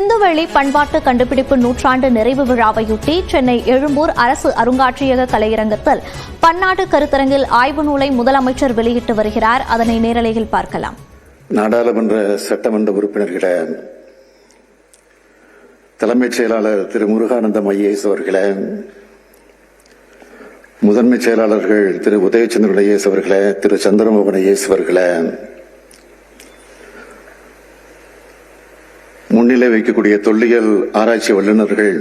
சிந்துவெளி பண்பாட்டு கண்டுபிடிப்பு நூற்றாண்டு நிறைவு விழாவையொட்டி சென்னை எழும்பூர் அரசு அருங்காட்சியக கலையரங்கத்தில் பன்னாட்டு கருத்தரங்கில் ஆய்வு நூலை முதலமைச்சர் வெளியிட்டு வருகிறார். அதனை நேரலையில் பார்க்கலாம். நாடாளுமன்ற சட்டமன்ற உறுப்பினர்கள தலைமைச் செயலாளர் திரு முருகானந்தம் ஐஏஎஸ் அவர்களே முதன்மைச் செயலாளர்கள் திரு உதயச்சந்திரன் ஐஏஎஸ் அவர்களே திரு சந்திரமோகன் ஐஏஎஸ் அவர்களே வைக்கக்கூடிய தொல்லியல் ஆராய்ச்சி வல்லுநர்கள்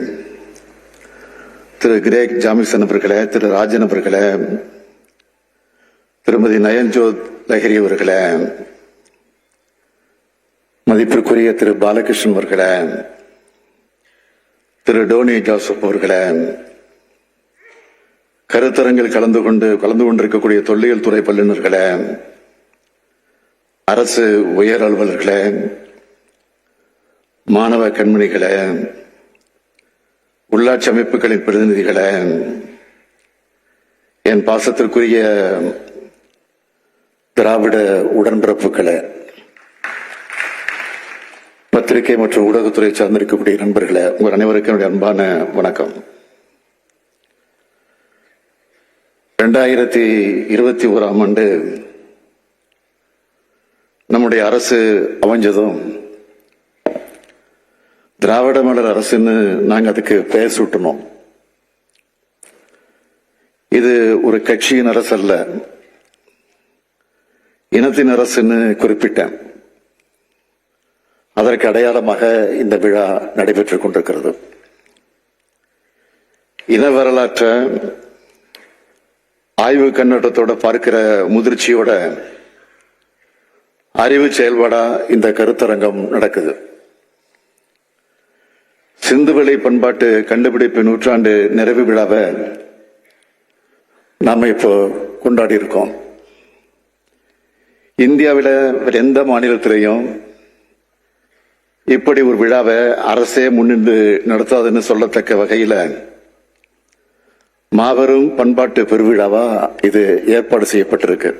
திரு கிரேக் ஜாமிசன் அவர்களே திரு ராஜன் அவர்களே திருமதி நயன்ஜோத் லஹரி அவர்களே மதிப்பிற்குரிய திரு பாலகிருஷ்ணன் அவர்களே திரு டோனி ஜோசப் அவர்களே கருத்தரங்கில் கலந்து கொண்டு கலந்து கொண்டிருக்கக்கூடிய தொல்லியல் துறை பல்லுநர்களே அரசு உயர் அலுவலர்களே மாணவ கண்மணிகளை உள்ளாட்சி அமைப்புகளின் பிரதிநிதிகளை என் பாசத்திற்குரிய திராவிட உடன்பிறப்புகளை பத்திரிகை மற்றும் ஊடகத்துறை சார்ந்திருக்கக்கூடிய நண்பர்களை உங்கள் அனைவருக்கும் என்னுடைய அன்பான வணக்கம். ரெண்டாயிரத்தி இருபத்தி ஓராம் ஆண்டு நம்முடைய அரசு அமைஞ்சதும் திராவிட மலர் அரசுன்னு நாங்கள் அதுக்கு பெயர் சூட்டணும். இது ஒரு கட்சியின் அரசு அல்ல இனத்தின் அரசுன்னு குறிப்பிட்டேன். அதற்கு அடையாளமாக இந்த விழா நடைபெற்றுக் கொண்டிருக்கிறது. இன வரலாற்றை ஆய்வு கண்ணோட்டத்தோட பார்க்கிற முதிர்ச்சியோட அறிவு செயல்பாடா இந்த கருத்தரங்கம் நடக்குது. சிந்துவெளி பண்பாட்டு கண்டுபிடிப்பு நூற்றாண்டு நிறைவு விழாவை நாம இப்போ கொண்டாடி இருக்கோம். இந்தியாவில் எந்த மாநிலத்திலையும் இப்படி ஒரு விழாவை அரசே முன்னின்று நடத்தாதுன்னு சொல்லத்தக்க வகையில் மாபெரும் பண்பாட்டு பெருவிழாவா இது ஏற்பாடு செய்யப்பட்டிருக்கு.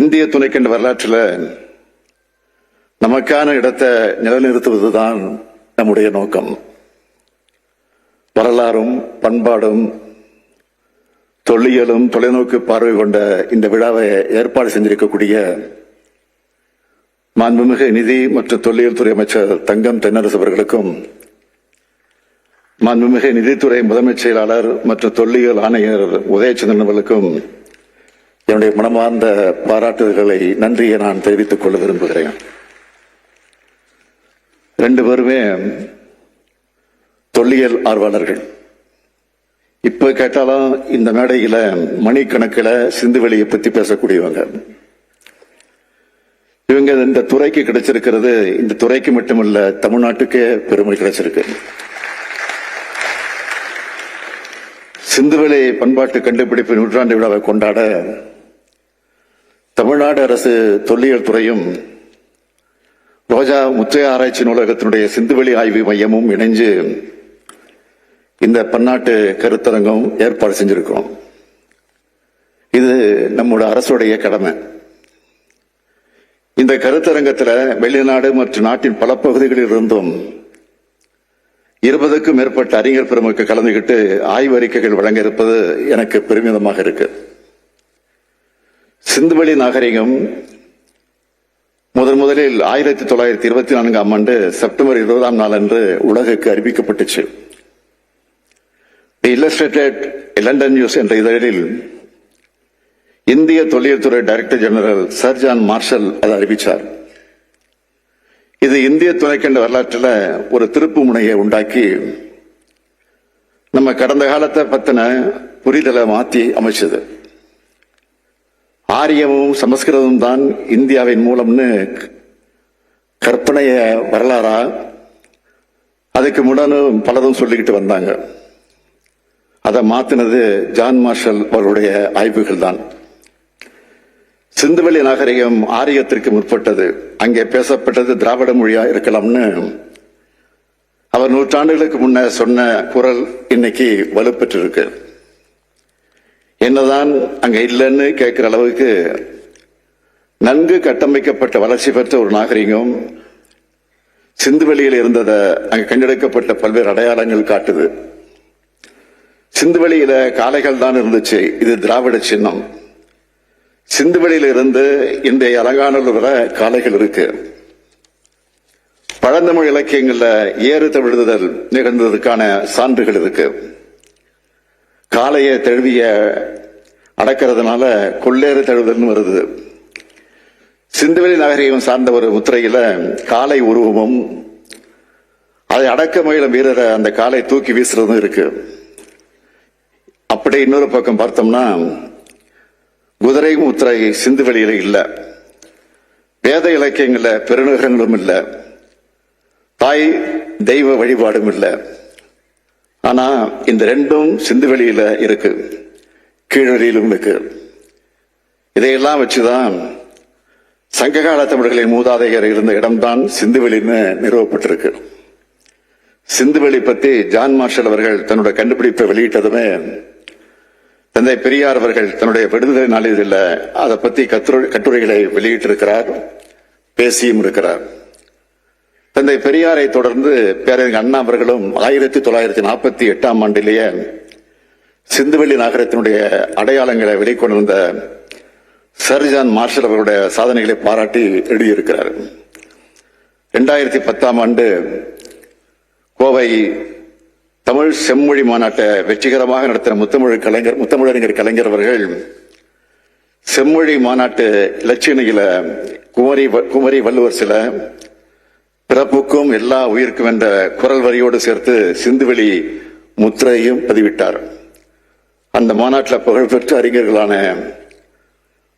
இந்திய துணைக்கண்ட வரலாற்றில் நமக்கான இடத்தை நிலைநிறுத்துவதுதான் நம்முடைய நோக்கம். வரலாறும் பண்பாடும் தொல்லியலும் தொலைநோக்கு பார்வை கொண்ட இந்த விழாவை ஏற்பாடு செஞ்சிருக்கக்கூடிய மாண்புமிகு நிதி மற்றும் தொல்லியல் துறை அமைச்சர் தங்கம் தென்னரசு அவர்களுக்கும் மாண்புமிகு நிதித்துறை முதன்மைச் செயலாளர் மற்றும் தொல்லியல் ஆணையர் உதயச்சந்திரன் அவர்களுக்கும் என்னுடைய மனமார்ந்த பாராட்டுதல்களை நன்றியை நான் தெரிவித்துக் கொள்ள விரும்புகிறேன். ரெண்டு பேருமே தொல்லியல் ஆர்வலர்கள். இப்ப கேட்டாலும் இந்த மேடையில மணிக்கணக்கில் சிந்துவெளியை பத்தி பேசக்கூடியவங்க. இவங்க இந்த துறைக்கு கிடைச்சிருக்கிறது இந்த துறைக்கு மட்டுமல்ல தமிழ்நாட்டுக்கே பெருமை கிடைச்சிருக்கு. சிந்துவெளி பண்பாட்டு கண்டுபிடிப்பு நூற்றாண்டு விழாவை கொண்டாட தமிழ்நாடு அரசு தொல்லியல் துறையும் ரோஜா முத்தைய ஆராய்ச்சி நூலகத்தினுடைய சிந்துவெளி ஆய்வு மையமும் இணைஞ்சு இந்த பன்னாட்டு கருத்தரங்கம் ஏற்பாடு செஞ்சிருக்கிறோம். இது நம்மோட அரசுடைய கடமை. இந்த கருத்தரங்கத்தில் வெளிநாடு மற்றும் நாட்டின் பல பகுதிகளில் இருந்தும் இருபதுக்கும் மேற்பட்ட அறிஞர் பெருமக்கள் கலந்துகிட்டு ஆய்வு அறிக்கைகள் வழங்க இருப்பது எனக்கு பெருமிதமாக இருக்கு. சிந்துவெளி நாகரிகம் முதன் முதலில் ஆயிரத்தி தொள்ளாயிரத்தி இருபத்தி நான்காம் ஆண்டு செப்டம்பர் இருபதாம் நாள் அன்று உலகுக்கு அறிவிக்கப்பட்டுச்சு. தி இல்லஸ்ட்ரேட்டட் லண்டன் நியூஸ் என்ற இதழில் இந்திய தொழில்துறை director general sir John Marshall அதை அறிவித்தார் இது இந்திய துணைக்கண்ட வரலாற்றில் ஒரு திருப்பு முனையை உண்டாக்கி நம்ம கடந்த காலத்தை பத்தின புரிதலை மாத்தி அமைச்சது. ஆரியமும் சமஸ்கிருதமும் தான் இந்தியாவின் மூலம்னு கற்பனைய வரலாறா? அதுக்கு முடனும் பலதும் சொல்லிக்கிட்டு வந்தாங்க. அதை மாத்தினது ஜான் மார்ஷல் அவருடைய ஆய்வுகள் தான். சிந்துவெளி நாகரிகம் ஆரியத்திற்கு முற்பட்டது. அங்கே பேசப்பட்டது திராவிட மொழியா இருக்கலாம்னு. அவர் நூற்றாண்டுகளுக்கு முன்ன சொன்ன குரல் இன்னைக்கு வலுப்பெற்றிருக்கு. என்னதான் அங்க இல்லைன்னு கேட்கிற அளவுக்கு நன்கு கட்டமைக்கப்பட்ட வளர்ச்சி பெற்ற ஒரு நாகரிகம் சிந்துவெளியில் இருந்ததை அங்கே கண்டெடுக்கப்பட்ட பல்வேறு அடையாளங்கள் காட்டுது. சிந்துவெளியில காளைகள் தான் இருந்துச்சு. இது திராவிட சின்னம். சிந்துவெளியில இருந்து இன்றைய அலங்காநல்லூர் வர காளைகள் இருக்கு. பழந்தமிழ் இலக்கியங்கள்ல ஏறு தவிழுதல் நிகழ்ந்ததற்கான சான்றுகள் இருக்கு. காளையை தழுவிய அடக்கிறதுனால கொள்ளேறு தழுவுதல்னு வருது. சிந்துவெளி நகரையும் சார்ந்த ஒரு முத்திரையில காளை உருவமும் அதை அடக்க முயலும் வீரரை அந்த காலை தூக்கி வீசுறதும் இருக்கு. அப்படி இன்னொரு பக்கம் பார்த்தோம்னா குதிரை முத்திரை சிந்துவெளியில இல்லை. வேத இலக்கியங்களில் பெருநகரங்களும் இல்லை. தாய் தெய்வ வழிபாடும் இல்லை. ஆனா இந்த ரெண்டும் சிந்துவெளியில இருக்கு. கீழடியிலும் இருக்கு. இதையெல்லாம் வச்சுதான் சங்ககால தமிழர்களின் மூதாதையர் இருந்த இடம்தான் சிந்துவெளின்னு நிறுவப்பட்டிருக்கு. சிந்துவெளி பத்தி ஜான் மார்ஷல் அவர்கள் தன்னுடைய கண்டுபிடிப்பை வெளியிட்டதுமே தந்தை பெரியார் அவர்கள் தன்னுடைய விடுதலை நாளிதழில் அதை பத்தி கட்டுரைகளை வெளியிட்டிருக்கிறார் பேசியும் இருக்கிறார். தந்தை பெரியாரை தொடர்ந்து பேரறிஞர் அண்ணா அவர்களும் ஆயிரத்தி தொள்ளாயிரத்தி நாற்பத்தி எட்டாம் ஆண்டிலேயே சிந்துவெளி நகரத்தினுடைய அடையாளங்களை வெளிக்கொண்டு வந்த சர்ஜான் மார்ஷல் அவர்களுடைய சாதனைகளை பாராட்டி எழுதியிருக்கிறார். இரண்டாயிரத்தி பத்தாம் ஆண்டு கோவை தமிழ் செம்மொழி மாநாட்டை வெற்றிகரமாக நடத்தின முத்தமிழ் கலைஞர் முத்தமிழறிஞர் கலைஞர் அவர்கள் செம்மொழி மாநாட்டு இலட்சியணியில குமரி குமரி வள்ளுவர் சில பிறப்புக்கும் எல்லா உயிருக்கும் என்ற குரல் வரியோடு சேர்த்து சிந்துவெளி முத்திரையும் பதிவிட்டார். அந்த மாநாட்டில் புகழ்பெற்ற அறிஞர்களான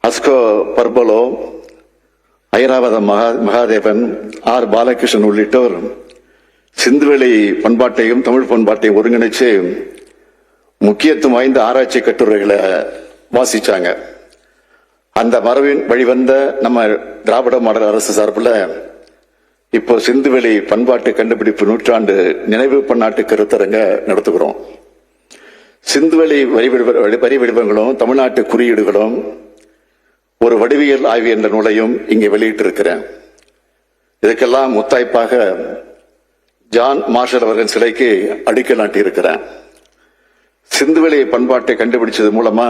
அஸ்கோ பர்பலோ ஐராவத மகா மகாதேவன் ஆர் பாலகிருஷ்ணன் உள்ளிட்டோர் சிந்துவெளி பண்பாட்டையும் தமிழ் பண்பாட்டையும் ஒருங்கிணைச்சு முக்கியத்துவம் வாய்ந்த ஆராய்ச்சி கட்டுரைகளை வாசிச்சாங்க. அந்த மரபின் வழிவந்த நம்ம திராவிட மாடல் அரசு சார்பில் இப்போ சிந்துவெளி பண்பாட்டு கண்டுபிடிப்பு நூற்றாண்டு நினைவு பன்னாட்டு கருத்தரங்க நடத்துகிறோம். சிந்துவெளி வரி வரி வடிவங்களும் தமிழ்நாட்டு குறியீடுகளும் ஒரு வடிவியல் ஆய்வு என்ற நூலையும் இங்கே வெளியிட்டிருக்கிறேன். இதுக்கெல்லாம் முத்தாய்ப்பாக ஜான் மார்ஷல் அவர்கள் சிலைக்கு அடிக்கல் நாட்டியிருக்கிறேன். சிந்துவெளி பண்பாட்டை கண்டுபிடிச்சது மூலமா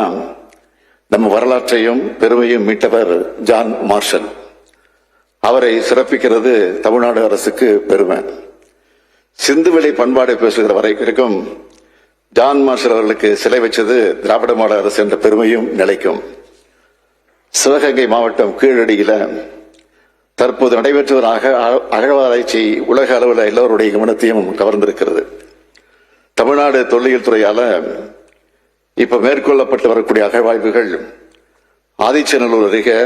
நம்ம வரலாற்றையும் பெருமையும் மீட்டவர் ஜான் மார்ஷல். அவரை சிறப்பிக்கிறது தமிழ்நாடு அரசுக்கு பெருமை. சிந்துவெளி பண்பாடு பேசுகிற வரைக்கும் ஜான் மார்ஷல் அவர்களுக்கு சிலை வச்சது திராவிட மாடல் அரசு என்ற பெருமையும் நிலைக்கும். சிவகங்கை மாவட்டம் கீழடியில் தற்போது நடைபெற்று வரும் அக அகழ்வாராய்ச்சி உலக அளவில் எல்லோருடைய கவனத்தையும் கவர்ந்திருக்கிறது. தமிழ்நாடு தொல்லியல் துறையால் இப்ப மேற்கொள்ளப்பட்டு வரக்கூடிய அகழ்வாய்வுகள் ஆதிச்சநல்லூர் அருகே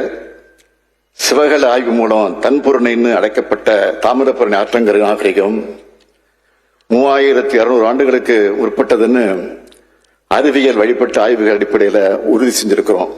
சிவகல ஆய்வு மூலம் தன்புரணின்னு அழைக்கப்பட்ட தாமிரபரணி ஆற்றங்கரை நாகரிகம் மூவாயிரத்தி அறுநூறு ஆண்டுகளுக்கு உட்பட்டதுன்னு அறிவியல் வழிபட்ட ஆய்வுகள் அடிப்படையில் உறுதி செஞ்சிருக்கிறோம்.